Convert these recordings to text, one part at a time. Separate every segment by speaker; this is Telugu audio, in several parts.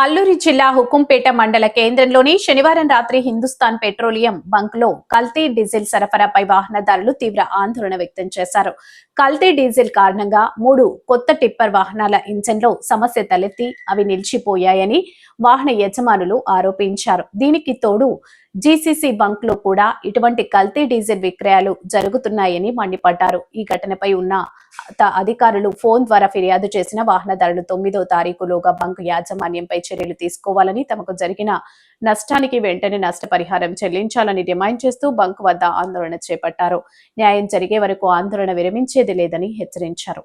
Speaker 1: అల్లూరి జిల్లా హుకుంపేట మండల కేంద్రంలోని శనివారం రాత్రి హిందుస్థాన్ పెట్రోలియం బంక్లో కల్తీ డీజిల్ సరఫరాపై వాహనదారులు తీవ్ర ఆందోళన వ్యక్తం చేశారు. కల్తీ డీజిల్ కారణంగా మూడు కొత్త టిప్పర్ వాహనాల ఇంజన్లో సమస్య తలెత్తి అవి నిలిచిపోయాయని వాహన యజమానులు ఆరోపించారు. దీనికి తోడు జీసీసీ బంక్లో కూడా ఇటువంటి కల్తీ డీజిల్ విక్రయాలు జరుగుతున్నాయని మండిపడ్డారు. ఈ ఘటనపై ఉన్న త- అధికారులు ఫోన్ ద్వారా ఫిర్యాదు చేసిన వాహనదారులు తొమ్మిదో తారీఖులోగా బంక్ యాజమాన్యంపై చర్యలు తీసుకోవాలని తమకు జరిగిన నష్టానికి వెంటనే నష్టపరిహారం చెల్లించాలని డిమాండ్ చేస్తూ బంక్ వద్ద ఆందోళన చేపట్టారు. న్యాయం జరిగే వరకు ఆందోళన విరమించేది లేదని హెచ్చరించారు.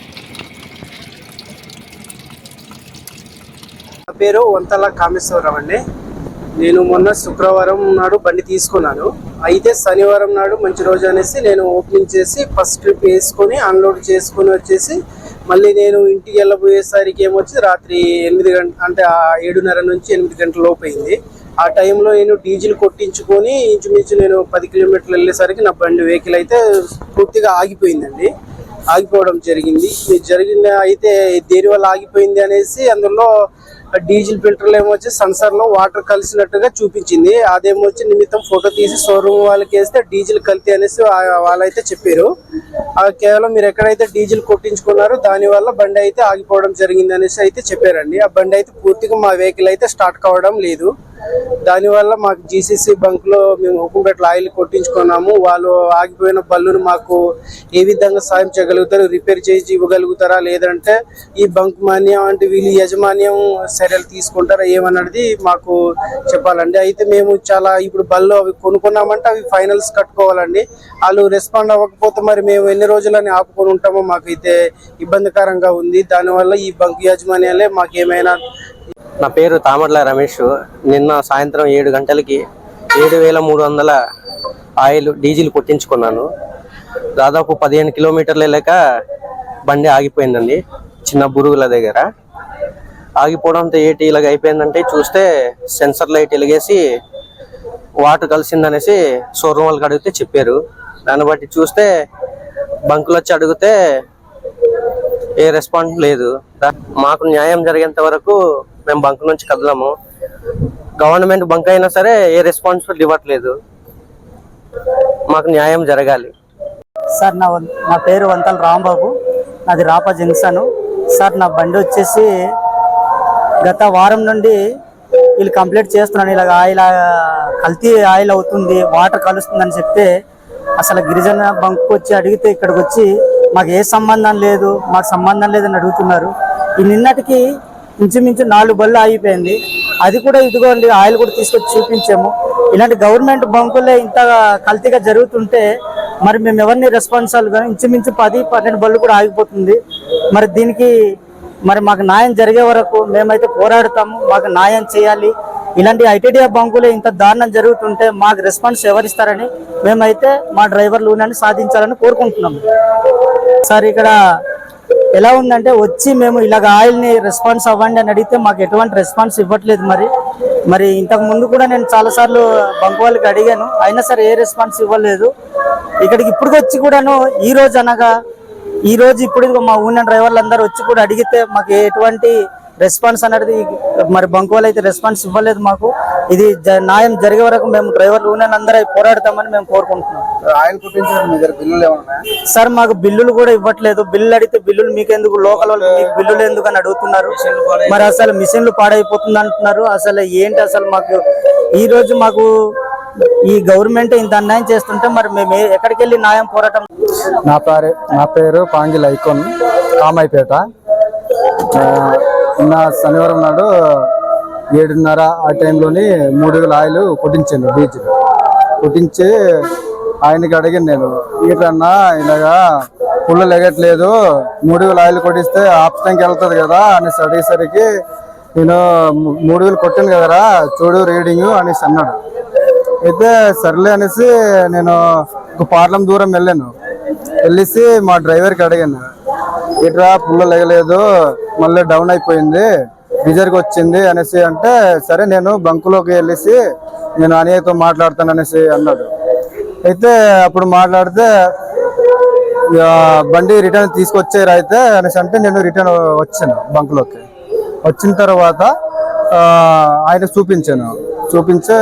Speaker 2: పేరు వంతల కామేశ్వరరావు అండి. నేను మొన్న శుక్రవారం నాడు బండి తీసుకున్నాను. అయితే శనివారం నాడు మంచి రోజు అనేసి నేను ఓపెనింగ్ చేసి ఫస్ట్ ట్రిప్ వేసుకొని అన్లోడ్ చేసుకొని వచ్చేసి మళ్ళీ నేను ఇంటికి వెళ్ళబోయేసరికి ఏమొచ్చి రాత్రి ఎనిమిది గంట అంటే ఆ ఏడున్నర నుంచి ఎనిమిది గంటల లోపు అయింది. ఆ టైంలో నేను డీజిల్ కొట్టించుకొని ఇంచుమించు నేను పది కిలోమీటర్లు వెళ్ళేసరికి నా బండి వెహికల్ అయితే పూర్తిగా ఆగిపోయిందండి. ఆగిపోవడం జరిగింది. జరిగిన అయితే దేని వల్ల ఆగిపోయింది అనేసి అందులో డీజిల్ ఫిల్టర్లు ఏమొచ్చి సెన్సార్లో వాటర్ కలిసినట్టుగా చూపించింది. అదేమో వచ్చి నిమిత్తం ఫోటో తీసి షోరూమ్ వాళ్ళకి వేస్తే డీజిల్ కల్తీ అనేసి వాళ్ళైతే చెప్పారు. కేవలం మీరు ఎక్కడైతే డీజిల్ కొట్టించుకున్నారో దానివల్ల బండి అయితే ఆగిపోవడం జరిగింది అనేసి అయితే చెప్పారండి. ఆ బండి అయితే పూర్తిగా మా వెహికల్ అయితే స్టార్ట్ కావడం లేదు. దానివల్ల మాకు జీసీసీ బంక్లో మేము హుకుంపేటలో ఆయిల్ కొట్టించుకున్నాము. వాళ్ళు ఆగిపోయిన బల్లును మాకు ఏ విధంగా సాయం చేయగలుగుతారు రిపేర్ చేసి ఇవ్వగలుగుతారా లేదంటే ఈ బంక్ మాన్యం అంటే వీళ్ళు యజమాన్యం చర్యలు తీసుకుంటారా ఏమన్నది మాకు చెప్పాలండి. అయితే మేము చాలా ఇప్పుడు బళ్ళు అవి కొనుక్కున్నామంటే అవి ఫైనల్స్ కట్టుకోవాలండి. వాళ్ళు రెస్పాండ్ అవ్వకపోతే మరి మేము ఎన్ని రోజులని ఆపుకొని ఉంటామో మాకైతే ఇబ్బందికరంగా ఉంది. దానివల్ల ఈ బంక్ యాజమాన్యాలే మాకు ఏమైనా
Speaker 3: నా పేరు తామర్ల రమేష్. నిన్న సాయంత్రం ఏడు గంటలకి ఏడు వేల మూడు వందల ఆయిల్ డీజిల్ కొట్టించుకున్నాను. దాదాపు పదిహేను కిలోమీటర్లు వెళ్ళాక బండి ఆగిపోయిందండి చిన్న బురుగుల దగ్గర. ఆగిపోవడంతో ఏటి ఇలాగ అయిపోయిందంటే చూస్తే సెన్సర్ లైట్ వెలిగేసి వాటర్ కలిసిందనేసి షోరూమ్ వాళ్ళకి అడిగితే చెప్పారు. దాన్ని బట్టి చూస్తే బంకులు వచ్చి అడిగితే ఏ రెస్పాన్స్ లేదు. మాకు న్యాయం జరిగేంత వరకు మేము బంక్ నుంచి కదలము. గవర్నమెంట్ బంక్ అయినా సరే ఏ రెస్పాన్సిబిలిటీ ఇవ్వట్లేదు. మాకు న్యాయం జరగాలి.
Speaker 4: సార్ నా వం- నా పేరు వంతల రాంబాబు. నాది రాపా జంక్షన్. సార్ నా బండి వచ్చేసి గత వారం నుండి వీళ్ళు కంప్లీట్ చేస్తున్నాను. ఇలాగ ఆయిల్ కల్తీ ఆయిల్ అవుతుంది వాటర్ కలుస్తుందని చెప్తే అసలు గిరిజన బంక్ వచ్చి అడిగితే ఇక్కడికి వచ్చి మాకు ఏ సంబంధం లేదు మాకు సంబంధం లేదని అడుగుతున్నారు. ఈ నిన్నటికి ఇంచుమించు నాలుగు బళ్ళు ఆగిపోయింది. అది కూడా ఇదిగోండి ఆయిల్ కూడా తీసుకొచ్చి చూపించాము. ఇలాంటి గవర్నమెంట్ బంకులే ఇంత కల్తీగా జరుగుతుంటే మరి మేము ఎవరిని రెస్పాన్సిబుల్ కానీ ఇంచుమించు పది పన్నెండు బళ్ళు కూడా ఆగిపోతుంది. మరి దీనికి మరి మాకు న్యాయం జరిగే వరకు మేమైతే పోరాడతాము మాకు న్యాయం చేయాలి. ఇలాంటి ఐటీడీఏ బంకులే ఇంత దారుణం జరుగుతుంటే మాకు రెస్పాన్స్ ఎవరిస్తారని మేమైతే మా డ్రైవర్ లూనాన్ని సాధించాలని కోరుకుంటున్నాము. సార్ ఇక్కడ ఎలా ఉందంటే వచ్చి మేము ఇలాగ ఆయిల్ని రెస్పాన్స్ అవ్వండి అని అడిగితే మాకు ఎటువంటి రెస్పాన్స్ ఇవ్వట్లేదు మరి. మరి ఇంతకు ముందు కూడా నేను చాలాసార్లు బంకువాళ్ళకి అడిగాను. అయినా సరే ఏ రెస్పాన్స్ ఇవ్వలేదు. ఇక్కడికి ఇప్పుడు వచ్చి కూడాను ఈ రోజు అనగా ఈ రోజు ఇప్పుడు మా ఊరిన డ్రైవర్లు అందరూ వచ్చి కూడా అడిగితే మాకు ఎటువంటి రెస్పాన్స్ అనేది మరి బంకువాళ్ళు అయితే రెస్పాన్స్ ఇవ్వలేదు మాకు. ఇది జ- న్యాయం జరిగే వరకు మేము డ్రైవర్లు యూనియన్ అందరూ పోరాడతామని మేము కోరుకుంటున్నాం.
Speaker 2: ఆయిల్ కొట్టించడం మీ దగ్గర బిల్లులు ఏమన్నా
Speaker 4: సార్ మాకు బిల్లులు కూడా ఇవ్వట్లేదు. బిల్లులు అడిగితే బిల్లులు మీకెందుకు? లోకల్ వాళ్ళు మీకు బిల్లులు ఎందుకు అని అడుగుతున్నారు. మరి అసలు మిషన్లు పాడైపోతుంది అంటున్నారు. అసలు ఏంటి అసలు మాకు ఈ రోజు మాకు ఈ గవర్నమెంట్ ఇంత అన్యాయం చేస్తుంటే మరి మేము ఎక్కడికి వెళ్ళి న్యాయం పోరాటం?
Speaker 5: నా పేరు నా పేరు పాంగిల్ ఐకోన్ కామైపేట ఆ, నిన్న శనివారం నాడు ఏడున్నర ఆ టైంలోని మూడు వేల ఆయిల్ కొట్టించాను డీజిల్ కొట్టించి ఆయనకి అడిగాను నేను ఈటన్నా ఇలాగా పుల్లలు లెగట్లేదు మూడు వేలు ఆయిల్ కొట్టిస్తే ఆప్షన్కి వెళ్తుంది కదా అనేసి అడిగేసరికి నేను మూడు వేలు కొట్టాను కదరా చూడు రీడింగ్ అనేసి అన్నాడు. అయితే సర్లే అనేసి నేను ఒక పార్లం దూరం వెళ్ళాను. వెళ్ళేసి మా డ్రైవర్కి అడిగాను ఇట్రా పుల్ల లేగలేదు మళ్ళీ డౌన్ అయిపోయింది డీజర్కి వచ్చింది అనేసి అంటే సరే నేను బంకులోకి వెళ్ళేసి నేను అనేకతో మాట్లాడతాను అనేసి అన్నాడు. అయితే అప్పుడు మాట్లాడితే ఇక బండి రిటర్న్ తీసుకొచ్చారు అయితే అనేసి అంటే నేను రిటర్న్ వచ్చాను బంకులోకి. వచ్చిన తర్వాత ఆయన చూపించాను. చూపించే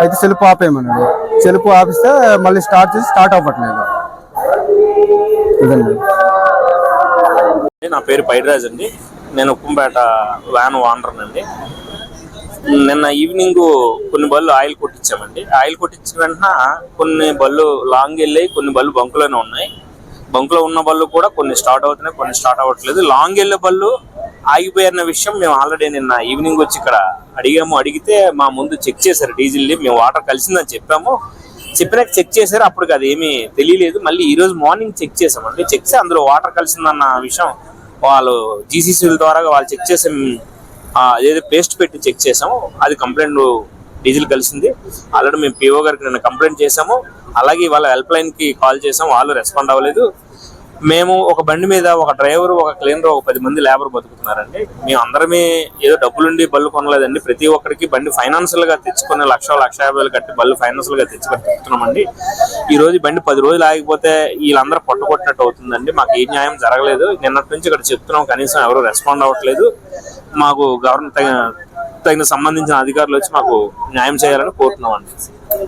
Speaker 5: అయితే సెలుపు ఆపేయమన్నాడు. సెలుపు ఆపిస్తే మళ్ళీ స్టార్ట్ చేసి స్టార్ట్ అవ్వట్లేదు. ఇదండి.
Speaker 6: నా పేరు పైడిరాజ్ అండి నేను ఉప్పంపేట వ్యాన్ ఓనర్ అండి. నిన్న ఈవినింగ్ కొన్ని బళ్ళు ఆయిల్ కొట్టించామండి. ఆయిల్ కొట్టించిన వెంటనే కొన్ని బళ్ళు లాంగ్ వెళ్ళాయి కొన్ని బళ్ళు బంకులోనే ఉన్నాయి. బంకులో ఉన్న బళ్ళు కూడా కొన్ని స్టార్ట్ అవుతున్నాయి కొన్ని స్టార్ట్ అవ్వట్లేదు. లాంగ్ వెళ్ళే బళ్ళు ఆగిపోయారన్న విషయం మేము ఆల్రెడీ నిన్న ఈవినింగ్ వచ్చి ఇక్కడ అడిగాము. అడిగితే మా ముందు చెక్ చేశారు డీజిల్ని మేము వాటర్ కలిసిందని చెప్పాము. చెప్పినాక చెక్ చేశారు. అప్పటికి అది ఏమీ తెలియలేదు. మళ్ళీ ఈరోజు మార్నింగ్ చెక్ చేసామండి చెక్ చేసి అందులో వాటర్ కలిసిందన్న విషయం వాళ్ళు జీసీసీల ద్వారా వాళ్ళు చెక్ చేసి ఏదైతే అదేదో పేస్ట్ పెట్టి చెక్ చేసాము అది కంప్లైంట్ డీజిల్ కలిసింది. ఆల్రెడీ మేము పిఓ గారికి నిన్న కంప్లైంట్ చేసాము. అలాగే వాళ్ళ హెల్ప్ లైన్కి కాల్ చేసాం. వాళ్ళు రెస్పాండ్ అవ్వలేదు. మేము ఒక బండి మీద ఒక డ్రైవర్ ఒక క్లీనర్ ఒక పది మంది లేబర్ బతుకుతున్నారండి. మేము అందరమే ఏదో డబ్బులుండి బళ్ళు కొనలేదండి. ప్రతి ఒక్కరికి బండి ఫైనాన్షియల్గా తెచ్చుకునే లక్ష లక్ష యాభై వేలు కట్టి బళ్ళు ఫైనాన్షియల్గా తెచ్చుకొని ఈ రోజు బండి పది రోజులు ఆగిపోతే వీళ్ళందరూ పొట్టగొట్టినట్టు అవుతుందండి. మాకు ఏ న్యాయం జరగలేదు. నిన్నటి నుంచి ఇక్కడ చెప్తున్నాం కనీసం ఎవరు రెస్పాండ్ అవ్వట్లేదు. మాకు గవర్నమెంట్ తగిన సంబంధించిన అధికారులు వచ్చి మాకు న్యాయం చేయాలని కోరుతున్నాం అండి